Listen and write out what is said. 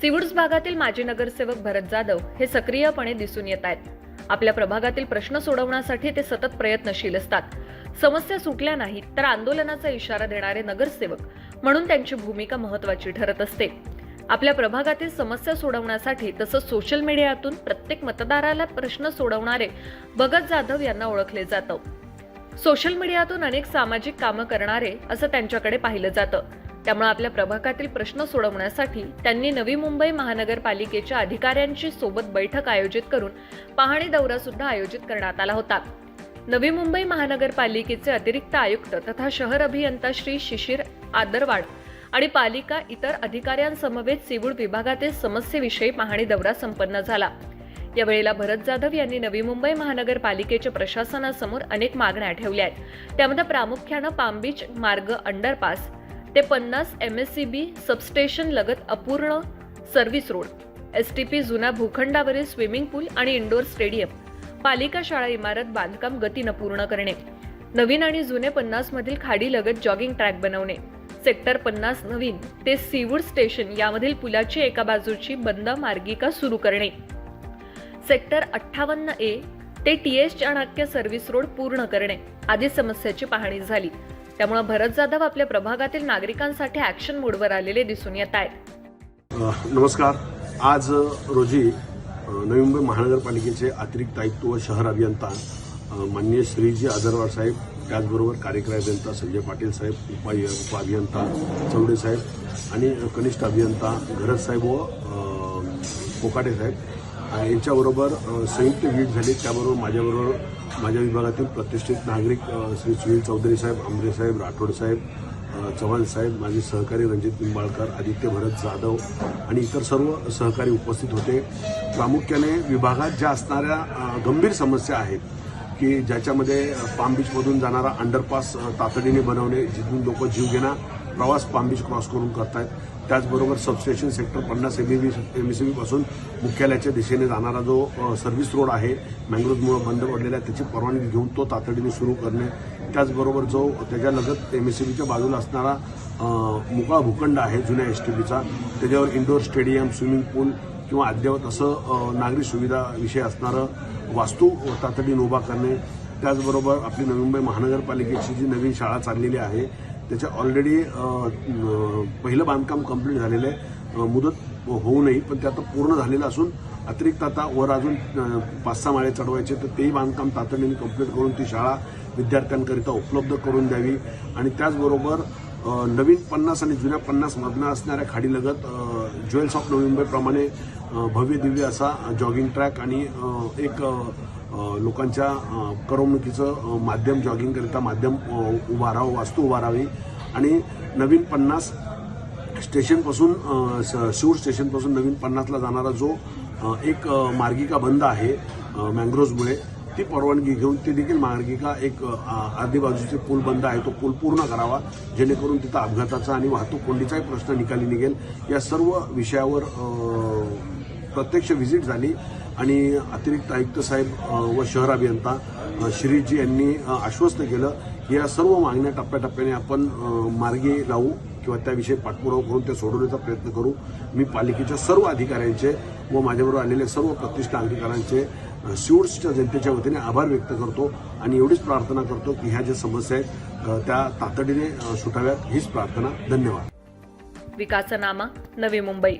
सिवुड्स भागातील माजी नगरसेवक भरत जाधव हे सक्रियपणे दिसून येत आहेत. आपल्या प्रभागातील प्रश्न सोडवण्यासाठी ते सतत प्रयत्नशील असतात. समस्या सुटल्या नाहीत तर आंदोलनाचा इशारा देणारे नगरसेवक म्हणून त्यांची भूमिका महत्वाची ठरत असते. आपल्या प्रभागातील समस्या सोडवण्यासाठी तसंच सोशल मीडियातून प्रत्येक मतदाराला प्रश्न सोडवणारे भगत जाधव यांना ओळखले जातं. सोशल मीडियातून अनेक सामाजिक कामं करणारे असं त्यांच्याकडे पाहिलं जातं. त्यामुळे आपल्या प्रभागातील प्रश्न सोडवण्यासाठी त्यांनी नवी मुंबई महानगरपालिकेच्या अधिकाऱ्यांची सोबत बैठक आयोजित करून पाहणी दौरा सुद्धा आयोजित करण्यात आला होता. नवी मुंबई महानगरपालिकेचे अतिरिक्त आयुक्त तथा शहर अभियंता श्री शिशिर आदरवाड आणि पालिका इतर अधिकाऱ्यांसमवेत सिवूड विभागातील समस्येविषयी पाहणी दौरा संपन्न झाला. यावेळेला भरत जाधव यांनी नवी मुंबई महानगरपालिकेच्या प्रशासनासमोर अनेक मागण्या ठेवल्या आहेत. त्यामध्ये प्रामुख्यानं पाम बीच मार्ग अंडरपास ते पन्नास M S C B substation लगत अपूर्ण service road S T P जुन्या भूखंडावरील स्विमिंग पूल आणि इंडोर स्टेडियम पालिका शाळा इमारत बांधकाम गतीनं पूर्ण करणे. नवीन आणि जुने पन्नास मधील खाडी लगत जॉगिंग ट्रॅक बनवणे. सेक्टर पन्नास नवीन ते सीवूड स्टेशन यामधील पुलाची एका बाजूची बंद मार्गिका सुरू करणे. सेक्टर अठ्ठावन्न ए ते T S Chanakya service road पूर्ण करणे. आदी समस्याची पाहणी झाली. त्यामुळे भरत जाधव आपल्या प्रभागातील नागरिकांसाठी ऍक्शन मोडवर आलेले दिसून येत आहेत नमस्कार. आज रोजी नवी मुंबई महानगरपालिकेचे अतिरिक्त आयुक्त व शहर अभियंता माननीय श्रीजी आजरवार साहेब त्याचबरोबर कार्यकारी अभियंता संजय पाटील साहेब उपाय उपअभियंता चौडे साहेब आणि कनिष्ठ अभियंता घरत साहेब व कोकाटे साहेब. यांच्याबरोबर संयुक्त भेट झाली. त्याबरोबर माझ्याबरोबर माझ्या विभागातील प्रतिष्ठित नागरिक श्री सुनील चौधरी साहेब आंबरे साहेब राठोड साहेब चव्हाण साहेब माझे सहकारी रणजित निंबाळकर आदित्य भरत जाधव आणि इतर सर्व सहकारी उपस्थित होते. प्रामुख्याने विभागात ज्या असणाऱ्या गंभीर समस्या आहेत की ज्याच्यामध्ये पाम बीचमधून जाणारा अंडरपास तातडीने बनवणे जिथून लोक जीव घेणार प्रवास पाम बीच क्रॉस करून करतायत त्याचबरोबर सबस्टेशन सेक्टर पन्नास एम एम एसपासून मुख्यालयाच्या दिशेने जाणारा जो सर्व्हिस रोड आहे मँग्रोजमुळे बंद पडलेला आहे त्याची परवानगी घेऊन तो तातडीने सुरू करणे. त्याचबरोबर जो त्याच्या लगत एम एस बाजूला असणारा मुका मोकळा भूखंड आहे जुन्या एस टी पीचा त्याच्यावर इंडोर स्टेडियम स्विमिंग पूल किंवा अद्ययावत असं नागरी सुविधा विषय असणारं वास्तू तातडीने उभा करणे. त्याचबरोबर आपली नवी मुंबई महानगरपालिकेची जी नवीन शाळा चाललेली आहे त्याच्या ऑलरेडी पहिलं बांधकाम कंप्लीट झालेलं आहे. मुदत होऊ नये पण ते आता पूर्ण झालेलं असून अतिरिक्त आता वर अजून पाच सहा माळे चढवायचे तर तेही बांधकाम तातडीने कंप्लीट करून ती शाळा विद्यार्थ्यांकरिता उपलब्ध करून द्यावी. आणि त्याचबरोबर नवीन पन्नास आणि जुन्या पन्नास मधनं असणाऱ्या खाडीलगत ज्वेल्स ऑफ नवी मुंबईप्रमाणे भव्य दिव्य असा जॉगिंग ट्रॅक आणि एक लोकांच्या करमणुकीचं माध्यम जॉगिंगकरिता माध्यम उभारावं वास्तू उभारावी आणि नवीन पन्नास स्टेशनपासून स- शिवूर स्टेशनपासून नवीन पन्नासला जाणारा जो एक मार्गिका बंद आहे अ, मँग्रोव्हमुळे ती परवानगी घेऊन ती देखील मार्गिका एक अर्धी बाजूचे पूल बंद आहे तो पूल पूर्ण करावा जेणेकरून तिथं अपघाताचा आणि वाहतूक कोंडीचाही प्रश्न निकाली निघेल. या सर्व विषयावर प्रत्यक्ष व्हिजिट झाली. आणि अतिरिक्त आयुक्त साहेब व शहर अभियंता श्रीजी यांनी आश्वस्त केलं की या सर्व मागण्या टप्प्याटप्प्याने आपण मार्गी लावू किंवा त्याविषयी पाठपुरावा करून ते सोडवण्याचा प्रयत्न करू. मी पालिकेच्या सर्व अधिकाऱ्यांचे व माझ्याबरोबर आलेले सर्व प्रतिष्ठा अधिकाऱ्यांचे सिवड्सच्या जनतेच्या वतीने आभार व्यक्त करतो आणि एवढीच प्रार्थना करतो की ह्या ज्या समस्या आहेत त्या तातडीने सुटाव्यात. हीच प्रार्थना. धन्यवाद. विकासनामा नवी मुंबई.